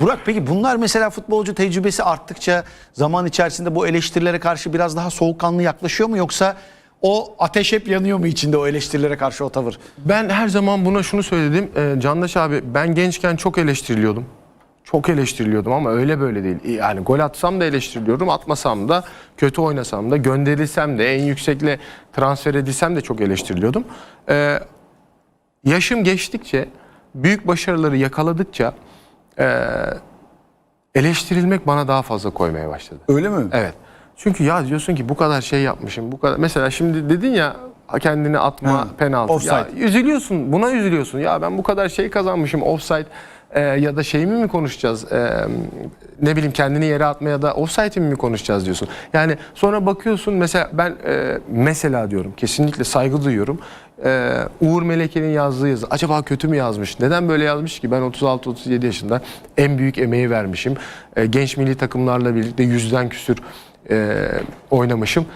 Burak peki bunlar mesela futbolcu tecrübesi arttıkça zaman içerisinde bu eleştirilere karşı biraz daha soğukkanlı yaklaşıyor mu yoksa o ateş hep yanıyor mu içinde o eleştirilere karşı o tavır? Ben her zaman buna şunu söyledim. Ee, Candaş abi ben gençken çok eleştiriliyordum. Çok eleştiriliyordum ama öyle böyle değil. Yani gol atsam da eleştiriliyorum, atmasam da, kötü oynasam da, gönderilsem de, en yüksekle transfer edilsem de çok eleştiriliyordum. Ee, yaşım geçtikçe, büyük başarıları yakaladıkça ee, eleştirilmek bana daha fazla koymaya başladı. Öyle mi? Evet. Çünkü ya diyorsun ki bu kadar şey yapmışım, bu kadar. Mesela şimdi dedin ya kendini atma Ha, penaltı. offside. Ya üzülüyorsun, buna üzülüyorsun. Ya ben bu kadar şey kazanmışım offside e, ya da şey mi konuşacağız? E, ne bileyim kendini yere atma ya da offside mi mi konuşacağız diyorsun. Yani sonra bakıyorsun mesela ben e, mesela diyorum kesinlikle saygı duyuyorum. E, Uğur Meleke'nin yazdığı yazı acaba kötü mü yazmış? Neden böyle yazmış ki? Ben 36-37 yaşında en büyük emeği vermişim. E, genç milli takımlarla birlikte yüzden küsür e, oynamışım.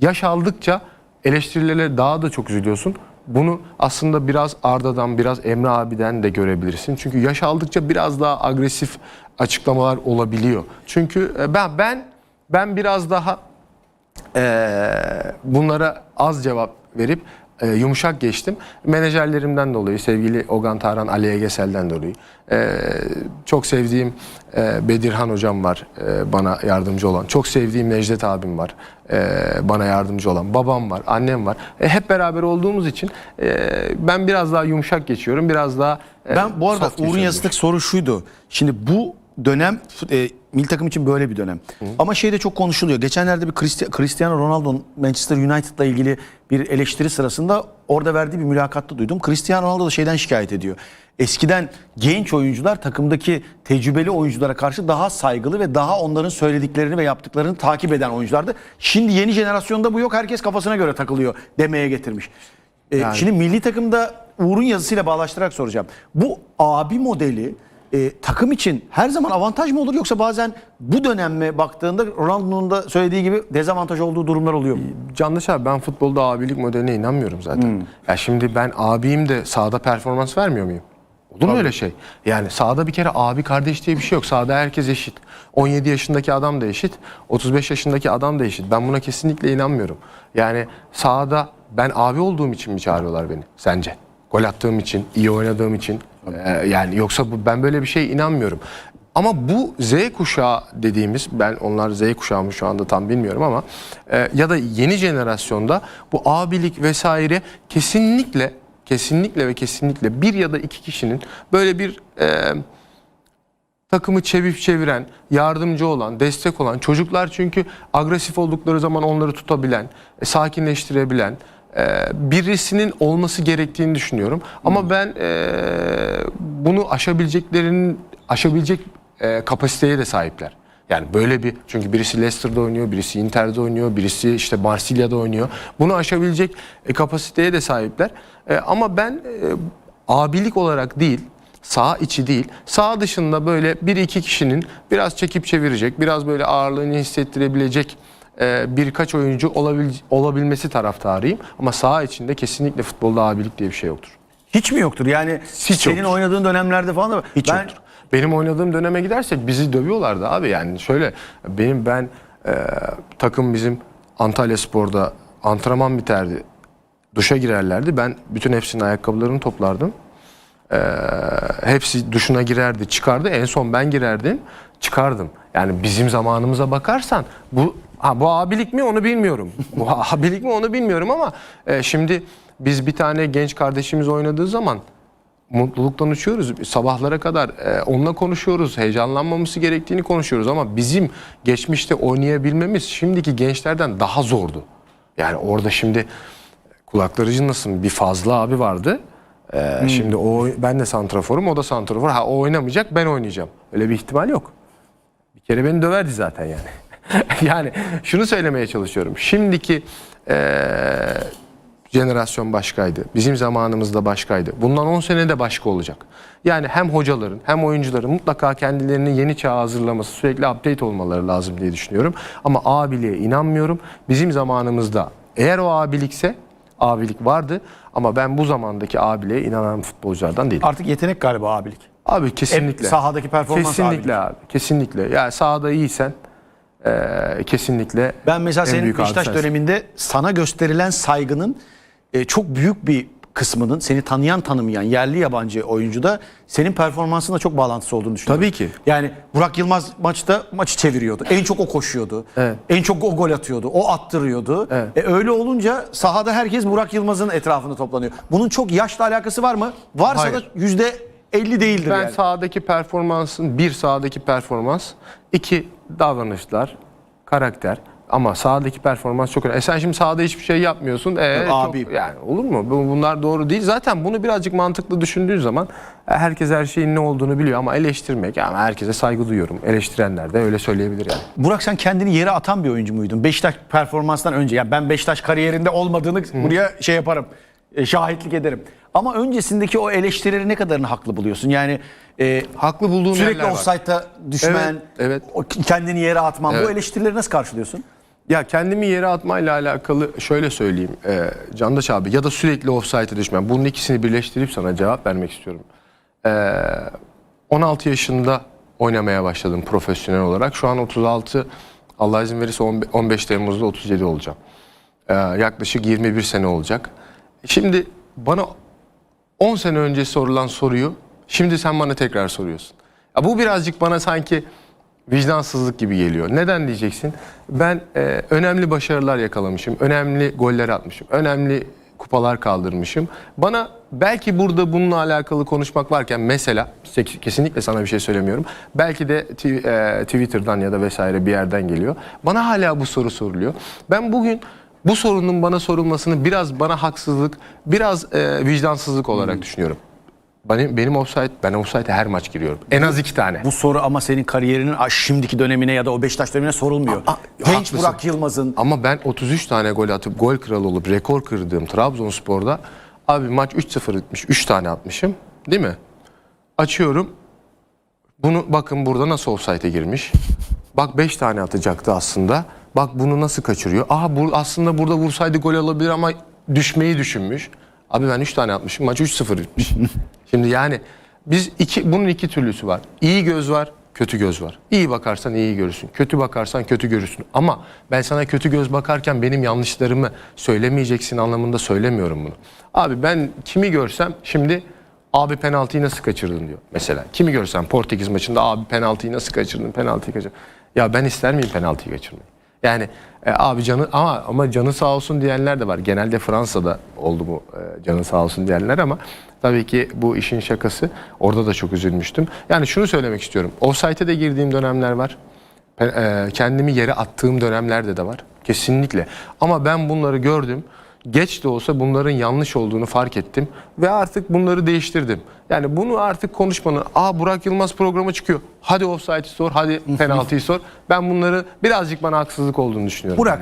Yaş aldıkça eleştirilere daha da çok üzülüyorsun. Bunu aslında biraz Arda'dan, biraz Emre abiden de görebilirsin. Çünkü yaş aldıkça biraz daha agresif açıklamalar olabiliyor. Çünkü e, ben ben ben biraz daha eee, bunlara az cevap verip e, yumuşak geçtim. Menajerlerimden dolayı, sevgili Ogan Tarhan, Ali Egesel'den dolayı. E, çok sevdiğim e, Bedirhan hocam var e, bana yardımcı olan. Çok sevdiğim Necdet abim var e, bana yardımcı olan. Babam var, annem var. E, hep beraber olduğumuz için e, ben biraz daha yumuşak geçiyorum. Biraz daha e, Ben bu arada Uğur'un yazısındaki soru şuydu. Şimdi bu dönem e, milli takım için böyle bir dönem. Ama şeyde çok konuşuluyor. Geçenlerde bir Cristi- Cristiano Ronaldo'nun Manchester United'la ilgili bir eleştiri sırasında orada verdiği bir mülakatta duydum. Cristiano Ronaldo da şeyden şikayet ediyor. Eskiden genç oyuncular takımdaki tecrübeli oyunculara karşı daha saygılı ve daha onların söylediklerini ve yaptıklarını takip eden oyunculardı. Şimdi yeni jenerasyonda bu yok. Herkes kafasına göre takılıyor demeye getirmiş. Ee, Yani- Şimdi milli takımda Uğur'un yazısıyla bağlaştırarak soracağım. Bu abi modeli e, takım için her zaman avantaj mı olur yoksa bazen bu döneme baktığında Ronaldo'nun da söylediği gibi dezavantaj olduğu durumlar oluyor mu? Candaş abi ben futbolda abilik modeline inanmıyorum zaten. Ya şimdi ben abiyim de sahada performans vermiyor muyum? Olur mu öyle şey? Yani sahada bir kere abi kardeş diye bir şey yok. Sahada herkes eşit. 17 yaşındaki adam da eşit. 35 yaşındaki adam da eşit. Ben buna kesinlikle inanmıyorum. Yani sahada ben abi olduğum için mi çağırıyorlar beni sence? Gol attığım için, iyi oynadığım için. Ee, yani yoksa bu, ben böyle bir şeye inanmıyorum. Ama bu Z kuşağı dediğimiz ben onlar Z kuşağı mı şu anda tam bilmiyorum ama e, ya da yeni jenerasyonda bu abilik vesaire kesinlikle kesinlikle ve kesinlikle bir ya da iki kişinin böyle bir e, takımı çevirip çeviren, yardımcı olan, destek olan çocuklar çünkü agresif oldukları zaman onları tutabilen, e, sakinleştirebilen birisinin olması gerektiğini düşünüyorum. Ama ben e, bunu aşabileceklerinin aşabilecek e, kapasiteye de sahipler. Yani böyle bir çünkü birisi Leicester'da oynuyor, birisi Inter'de oynuyor, birisi işte Marsilya'da oynuyor. Bunu aşabilecek e, kapasiteye de sahipler. E, ama ben e, abilik olarak değil, sağ içi değil, sağ dışında böyle bir iki kişinin biraz çekip çevirecek, biraz böyle ağırlığını hissettirebilecek e, birkaç oyuncu olabil, olabilmesi taraftarıyım. Ama sağ içinde kesinlikle futbolda abilik diye bir şey yoktur. Hiç mi yoktur? Yani Hiç senin yoktur. oynadığın dönemlerde falan da Hiç ben yoktur. Benim oynadığım döneme gidersek bizi dövüyorlardı abi yani şöyle benim ben e, takım bizim Antalya Spor'da antrenman biterdi. Duşa girerlerdi. Ben bütün hepsinin ayakkabılarını toplardım. E, hepsi duşuna girerdi, çıkardı. En son ben girerdim, çıkardım. Yani bizim zamanımıza bakarsan bu ha, bu abilik mi onu bilmiyorum. bu abilik mi onu bilmiyorum ama e, şimdi biz bir tane genç kardeşimiz oynadığı zaman mutluluktan uçuyoruz. Sabahlara kadar e, onunla konuşuyoruz. Heyecanlanmaması gerektiğini konuşuyoruz ama bizim geçmişte oynayabilmemiz şimdiki gençlerden daha zordu. Yani orada şimdi kulakları çınlasın bir fazla abi vardı. E, Şimdi o ben de santraforum, o da santrafor. Ha o oynamayacak, ben oynayacağım. Öyle bir ihtimal yok. Bir kere beni döverdi zaten yani. yani şunu söylemeye çalışıyorum. Şimdiki eee, jenerasyon başkaydı. Bizim zamanımızda başkaydı. Bundan 10 sene de başka olacak. Yani hem hocaların hem oyuncuların mutlaka kendilerini yeni çağa hazırlaması, sürekli update olmaları lazım diye düşünüyorum. Ama abiliğe inanmıyorum. Bizim zamanımızda eğer o abilikse abilik vardı ama ben bu zamandaki abiliğe inanan futbolculardan değilim. artık yetenek galiba abilik. Abi kesinlikle. Hep sahadaki performans Kesinlikle abilik. abi. Kesinlikle. Yani sahada iyisen eee, kesinlikle Ben mesela en senin büyük Beşiktaş sensin. döneminde sana gösterilen saygının e, çok büyük bir kısmının seni tanıyan tanımayan yerli yabancı oyuncuda senin performansınla çok bağlantısı olduğunu düşünüyorum. Tabii ki. Yani Burak Yılmaz maçta maçı çeviriyordu. En çok o koşuyordu. Evet. En çok o gol atıyordu. O attırıyordu. Evet. E, öyle olunca sahada herkes Burak Yılmaz'ın etrafında toplanıyor. Bunun çok yaşla alakası var mı? Varsa Hayır. da yüzde 50 değildir Ben yani. sahadaki performansın bir sahadaki performans, iki davranışlar, karakter. Ama sahadaki performans çok önemli. E sen şimdi sahada hiçbir şey yapmıyorsun. E, çok- abiyim. yani olur mu? Bu- Bunlar doğru değil. Zaten bunu birazcık mantıklı düşündüğün zaman e, herkes her şeyin ne olduğunu biliyor ama eleştirmek yani herkese saygı duyuyorum. Eleştirenler de öyle söyleyebilir yani. Burak sen kendini yere atan bir oyuncu muydun? Beşiktaş performanstan önce. Yani ben Beşiktaş kariyerinde olmadığını buraya şey yaparım. e, şahitlik ederim. Ama öncesindeki o eleştirileri ne kadarını haklı buluyorsun? Yani e, Haklı bulduğum sürekli yerler var. offside'da düşmen, Evet, evet. o kendini yere atman. Bu Evet. eleştirileri nasıl karşılıyorsun? Ya kendimi yere atmayla alakalı şöyle söyleyeyim. E, Candaş abi ya da sürekli offside'e düşmem. Bunun ikisini birleştirip sana cevap vermek istiyorum. E, 16 yaşında oynamaya başladım profesyonel olarak. Şu an 36 Allah izin verirse 15 Temmuz'da 37 olacağım. E, yaklaşık 21 sene olacak. Şimdi bana 10 sene önce sorulan soruyu şimdi sen bana tekrar soruyorsun. Ya bu birazcık bana sanki vicdansızlık gibi geliyor. Neden diyeceksin? Ben e, önemli başarılar yakalamışım, önemli goller atmışım, önemli kupalar kaldırmışım. Bana belki burada bununla alakalı konuşmak varken mesela se- kesinlikle sana bir şey söylemiyorum. Belki de e, Twitter'dan ya da vesaire bir yerden geliyor. Bana hala bu soru soruluyor. Ben bugün bu sorunun bana sorulmasını biraz bana haksızlık, biraz e, vicdansızlık olarak düşünüyorum. Benim, benim offside, ben offside'e her maç giriyorum. En az iki tane. Bu soru ama senin kariyerinin a, şimdiki dönemine ya da o Beşiktaş dönemine sorulmuyor. Aa, Genç haklısın. Burak Yılmaz'ın Ama ben 33 tane gol atıp gol kralı olup rekor kırdığım Trabzonspor'da abi maç 3-0 bitmiş. 3 tane atmışım. Değil mi? Açıyorum. Bunu bakın burada nasıl offside'e girmiş. Bak 5 tane atacaktı aslında. Bak bunu nasıl kaçırıyor. Aha bu aslında burada vursaydı gol alabilir ama düşmeyi düşünmüş. Abi ben 3 tane atmışım. Maç 3-0 bitmiş. Şimdi yani biz iki bunun iki türlüsü var. İyi göz var, kötü göz var. İyi bakarsan iyi görürsün. Kötü bakarsan kötü görürsün. Ama ben sana kötü göz bakarken benim yanlışlarımı söylemeyeceksin anlamında söylemiyorum bunu. Abi ben kimi görsem şimdi Abi penaltıyı nasıl kaçırdın diyor mesela. Kimi görsem Portekiz maçında abi penaltıyı nasıl kaçırdın, penaltıyı kaçırdın. Ya ben ister miyim penaltıyı kaçırmayı? Yani e, abi canı ama ama canı sağ olsun diyenler de var. Genelde Fransa'da oldu bu e, canı sağ olsun diyenler ama tabii ki bu işin şakası. Orada da çok üzülmüştüm. Yani şunu söylemek istiyorum. Offside'e de girdiğim dönemler var. E, kendimi yere attığım dönemlerde de var. Kesinlikle. Ama ben bunları gördüm. Geç de olsa bunların yanlış olduğunu fark ettim ve artık bunları değiştirdim. Yani bunu artık konuşmanın, aa Burak Yılmaz programı çıkıyor. Hadi offside'i sor, hadi penaltıyı sor. Ben bunları birazcık bana haksızlık olduğunu düşünüyorum. Burak.